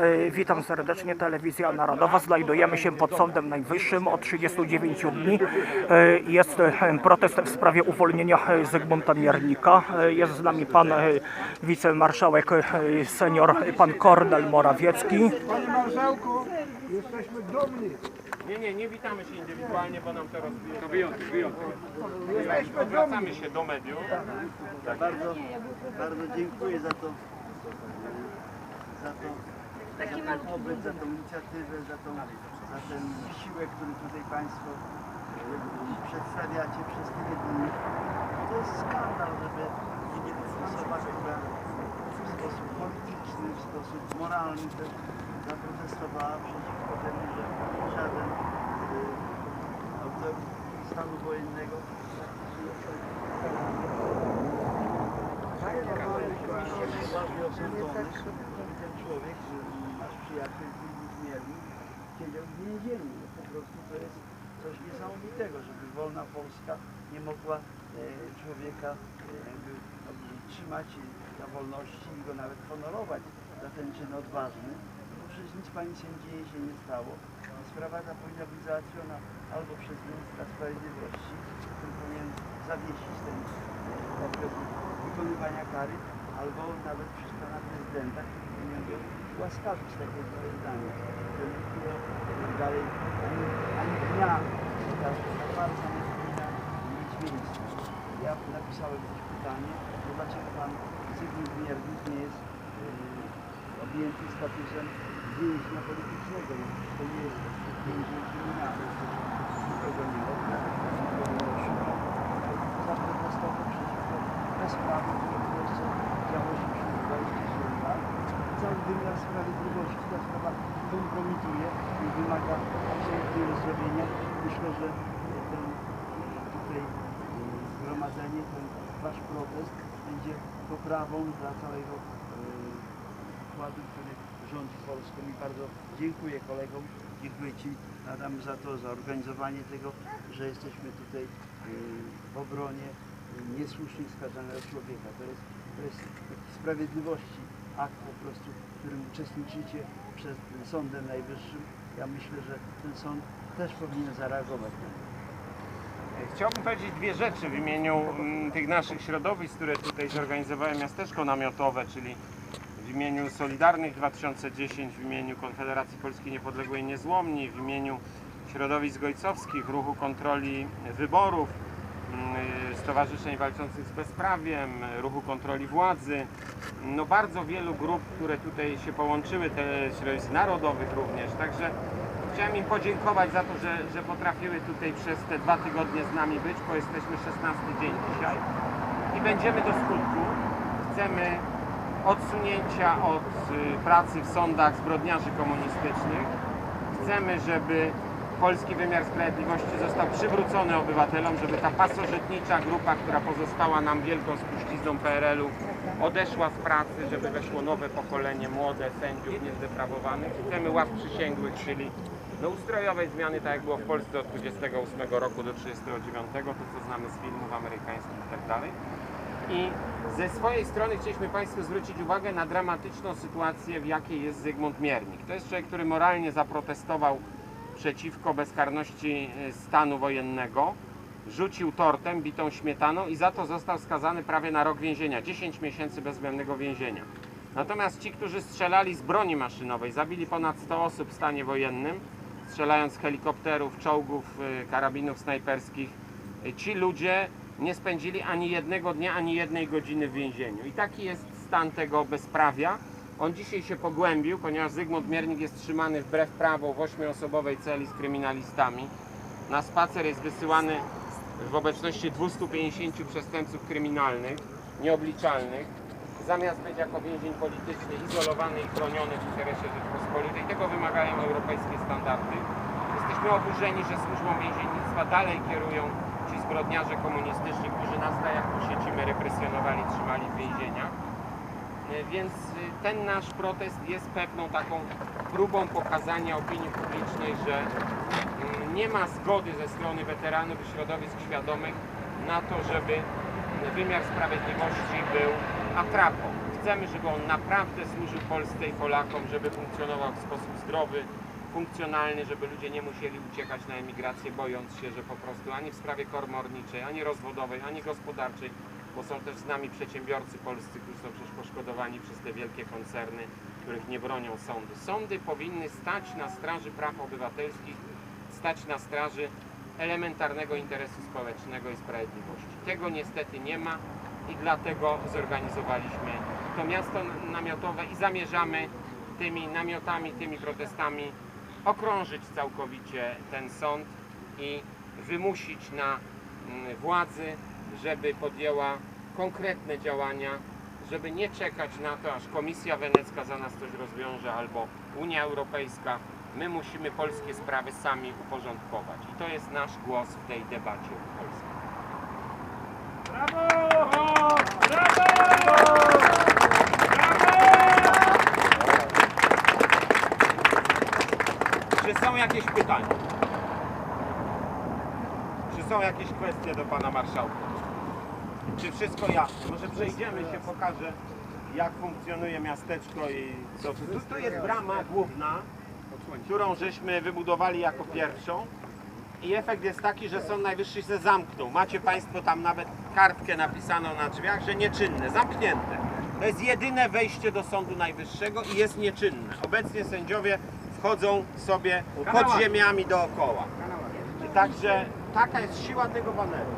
E, Witam serdecznie, Telewizja Narodowa. Znajdujemy się pod Sądem Najwyższym od 39 dni. E, Jest e, protest w sprawie uwolnienia Zygmunta Miernika. Jest z nami pan wicemarszałek senior, pan Kornel Morawiecki. Panie Marszałku, jesteśmy dumni. Nie, nie, nie witamy się indywidualnie, bo nam to rozbije. To Wyjątek, wyjątek. Jesteśmy dumni. Wracamy się do mediów. Bardzo, bardzo dziękuję za to, za to, za ten pobyt, za tą inicjatywę, za, tą, za ten wysiłek, który tutaj Państwo e, przedstawiacie przez tyle dni. To jest skandal, żeby osoba, która w sposób polityczny, w sposób moralny zaprotestowała przeciwko temu, że żaden autor stanu wojennego Uważnie osądzony, żeby ten człowiek, nasz przyjaciel Zbigniew Miernik, siedział w więzieniu. Po prostu to jest coś niesamowitego, żeby wolna Polska nie mogła e, człowieka e, trzymać na wolności i go nawet honorować za ten czyn odważny. Przecież nic Pani sędziej się nie stało. Sprawa ta powinna być załatwiona albo przez ministra sprawiedliwości, który powinien zawiesić ten okres wykonywania kary, albo nawet przez pana prezydenta, który powinien go łaskawić takie zdanie. Że nikt nie dalej ani, ani dnia ta farsa nie powinna mieć miejsca. Ja napisałem też pytanie, to dlaczego pan Zygmunt Miernik nie jest e, objęty statusem więźnia politycznego. No, To nie jest więzień kryminalny. Nikogo nie odda, nikogo nie oszuka. Zaprotestował przeciwko bezprawiu, które w Polsce działo się przez 27 lat. Cały wymiar sprawiedliwości ta sprawa kompromituje i wymaga absolutnie zrobienia. Myślę, że ten tutaj e, zgromadzenie, ten wasz protest będzie poprawą dla całego e, układu, który rządzi Polską i bardzo dziękuję kolegom, dziękuję Ci Adam za to, za organizowanie tego, że jesteśmy tutaj e, w obronie e, niesłusznie skazanego człowieka. To jest, to jest sprawiedliwości akt po prostu, w którym uczestniczycie przed Sądem Najwyższym. Ja myślę, że ten sąd też powinien zareagować na to. Chciałbym powiedzieć dwie rzeczy w imieniu mm, tych naszych środowisk, które tutaj zorganizowały miasteczko namiotowe, czyli w imieniu Solidarnych 2010, w imieniu Konfederacji Polskiej Niepodległej Niezłomni, w imieniu środowisk ojcowskich, Ruchu Kontroli Wyborów, mm, Stowarzyszeń Walczących z Bezprawiem, Ruchu Kontroli Władzy. No bardzo wielu grup, które tutaj się połączyły, te środowisk narodowych również, także Chciałem im podziękować za to, że, że potrafiły tutaj przez te dwa tygodnie z nami być, bo jesteśmy 16 dzień dzisiaj i będziemy do skutku. Chcemy odsunięcia od y, pracy w sądach zbrodniarzy komunistycznych. Chcemy, żeby polski wymiar sprawiedliwości został przywrócony obywatelom, żeby ta pasożytnicza grupa, która pozostała nam wielką spuścizną PRL-u, odeszła z pracy, żeby weszło nowe pokolenie, młode sędziów niezdeprawowanych. Chcemy ław przysięgłych, czyli no, ustrojowej zmiany, tak jak było w Polsce od 28 roku do 39, to co znamy z filmów amerykańskich i tak dalej. I ze swojej strony chcieliśmy Państwu zwrócić uwagę na dramatyczną sytuację, w jakiej jest Zygmunt Miernik. To jest człowiek, który moralnie zaprotestował przeciwko bezkarności e, stanu wojennego, rzucił tortem, bitą śmietaną i za to został skazany prawie na rok więzienia, 10 miesięcy bezwzględnego więzienia. Natomiast ci, którzy strzelali z broni maszynowej, zabili ponad 100 osób w stanie wojennym, strzelając z helikopterów, czołgów, y, karabinów snajperskich, y, ci ludzie nie spędzili ani jednego dnia, ani jednej godziny w więzieniu. I taki jest stan tego bezprawia. On dzisiaj się pogłębił, ponieważ Zygmunt Miernik jest trzymany wbrew prawu w ośmioosobowej celi z kryminalistami. Na spacer jest wysyłany w obecności 250 przestępców kryminalnych, nieobliczalnych. Zamiast być jako więzień polityczny izolowany i chroniony w interesie Rzeczpospolitej, tego wymagają europejskie standardy. Jesteśmy oburzeni, że służbą więziennictwa dalej kierują zbrodniarze komunistyczni, którzy nas, jak tu siedzimy, represjonowali, trzymali w więzieniach. E, Więc y, ten nasz protest jest pewną taką próbą pokazania opinii publicznej, że mm, nie ma zgody ze strony weteranów i środowisk świadomych na to, żeby wymiar sprawiedliwości był atrapą. chcemy, żeby on naprawdę służył Polsce i Polakom, żeby funkcjonował w sposób zdrowy, funkcjonalny, żeby ludzie nie musieli uciekać na emigrację, bojąc się, że po prostu ani w sprawie komorniczej, ani rozwodowej, ani gospodarczej, bo są też z nami przedsiębiorcy polscy, którzy są przecież poszkodowani przez te wielkie koncerny, których nie bronią sądy. Sądy powinny stać na straży praw obywatelskich, stać na straży elementarnego interesu społecznego i sprawiedliwości. Tego niestety nie ma i dlatego zorganizowaliśmy to miasto namiotowe i zamierzamy tymi namiotami, tymi protestami okrążyć całkowicie ten sąd i wymusić na mm, władzy, żeby podjęła konkretne działania, żeby nie czekać na to, aż Komisja Wenecka za nas coś rozwiąże albo Unia Europejska. My musimy polskie sprawy sami uporządkować i to jest nasz głos w tej debacie w Polsce. Czy są jakieś pytania? Czy są jakieś kwestie do pana marszałka? Czy wszystko jasne? Może przejdziemy się, pokażę jak funkcjonuje miasteczko i co tu. Tu, jest brama główna, którą żeśmy wybudowali jako pierwszą. I efekt jest taki, że Sąd Najwyższy się zamknął. Macie Państwo tam nawet kartkę napisaną na drzwiach, że nieczynne, zamknięte. To jest jedyne wejście do Sądu Najwyższego i jest nieczynne. Obecnie sędziowie wchodzą sobie pod ziemiami dookoła. Także taka jest siła tego baneru.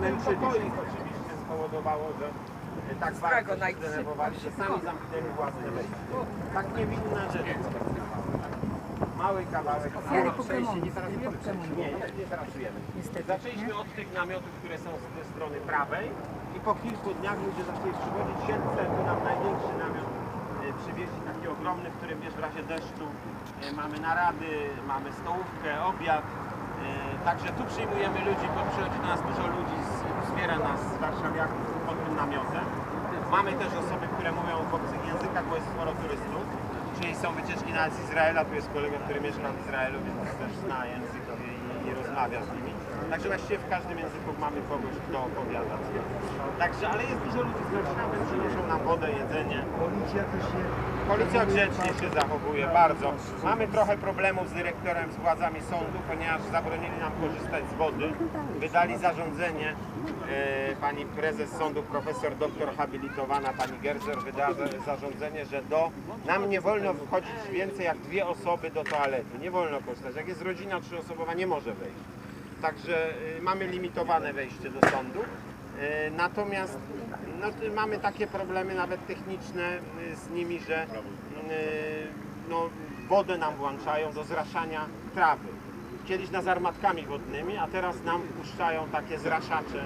Niepokoik oczywiście spowodowało, że tak bardzo się zdenerwowali, że sami zamknęli własne wejście. Tak niewinna rzecz. Mały kawałek. Nie, nie, nie trasujemy. Zaczęliśmy od tych namiotów, które są z tej strony prawej i po kilku dniach ludzie zaczęli przychodzić. Siedlce tu nam największy namiot e, przywieźli, taki ogromny, w którym wiesz, w razie deszczu e, mamy narady, mamy stołówkę, obiad. E, Także tu przyjmujemy ludzi, bo przychodzi do nas dużo ludzi, z- wspiera nas z warszawiaków pod tym namiotem. Mamy też osoby, które mówią w obcych językach, bo jest sporo turystów. Czyli są wycieczki nawet z Izraela, tu jest kolega, który mieszka w Izraelu, więc też zna język rozmawia z nimi. Także właściwie w każdym języku mamy kogoś, kto opowiada. Także, ale jest dużo ludzi z Warszawy, przynoszą nam wodę, jedzenie. Policja też się... Policja grzecznie się zachowuje, bardzo. Mamy trochę problemów z dyrektorem, z władzami sądu, ponieważ zabronili nam korzystać z wody. Wydali zarządzenie, e, pani prezes sądu, profesor doktor habilitowana, pani Gerzer wydała za- zarządzenie, że do, nam nie wolno wchodzić więcej jak dwie osoby do toalety. Nie wolno korzystać. Jak jest rodzina trzyosobowa, nie może wejść. Także y, mamy limitowane wejście do sądu. Y, Natomiast no, y, mamy takie problemy nawet techniczne y, z nimi, że y, no, wodę nam włączają do zraszania trawy. Kiedyś nas armatkami wodnymi, a teraz nam puszczają takie zraszacze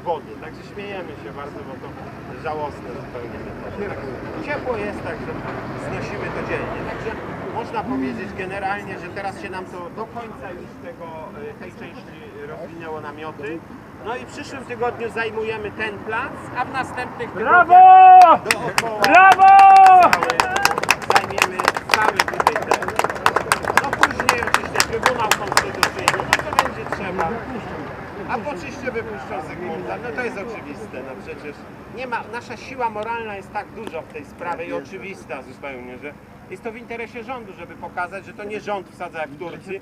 wody. Także śmiejemy się bardzo, bo to żałosne zupełnie. Ciepło jest, także znosimy to dziennie. Także można powiedzieć generalnie, że teraz się nam to do końca już tego, y, tej części rozwinęło namioty. No i w przyszłym tygodniu zajmujemy ten plac, a w następnych tygodniach dookoła Brawo! cały, zajmiemy cały ten. No później oczywiście Trybunał Konstytucyjny, no to będzie trzeba. A oczywiście wypuszczą Zygmunta, no to jest oczywiste, no przecież nie ma, nasza siła moralna jest tak duża w tej sprawie i oczywista zupełnie, że jest to w interesie rządu, żeby pokazać, że to nie rząd wsadza jak w Turcji.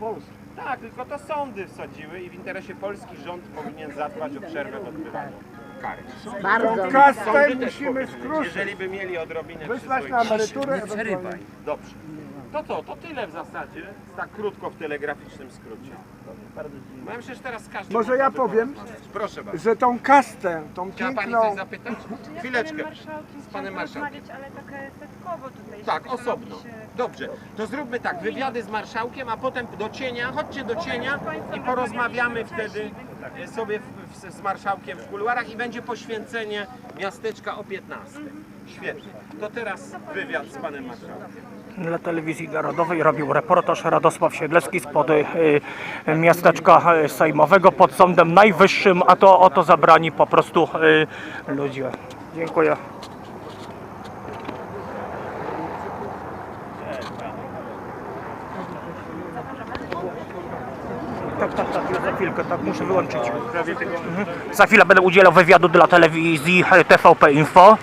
Tak, tylko to sądy wsadziły i w interesie Polski rząd powinien zadbać o przerwę w odbywaniu kary. Sądy też musimy skruszyć. jeżeli by mieli odrobinę Wysłać na emeryturę. Dobrze. To co, to tyle w zasadzie, tak krótko w telegraficznym skrócie. Bo ja myślę, że teraz każdy Może może ja powiem? Proszę bardzo. Że tą kastę, tą Chciała Pani piękną... coś zapytać? Chwileczkę. Z Panem Marszałkiem. Rozmawiać, ale tak efektkowo tutaj. Tak, żeby osobno. robić, e, Dobrze, to zróbmy tak, wywiady z marszałkiem, a potem do cienia, chodźcie do cienia i porozmawiamy wtedy e, sobie w, w, z marszałkiem w kuluarach i będzie poświęcenie miasteczka o 15. Świetnie. To teraz wywiad z Panem Marszałkiem. Dla telewizji narodowej robił reportaż Radosław Siedlecki spod y, y, miasteczka y, sejmowego pod Sądem Najwyższym, a to oto zabrani po prostu y, ludzie. Dziękuję. Tak, tak, tak, za chwilkę, tak, muszę wyłączyć. Mhm. Za chwilę będę udzielał wywiadu dla telewizji y, TVP Info.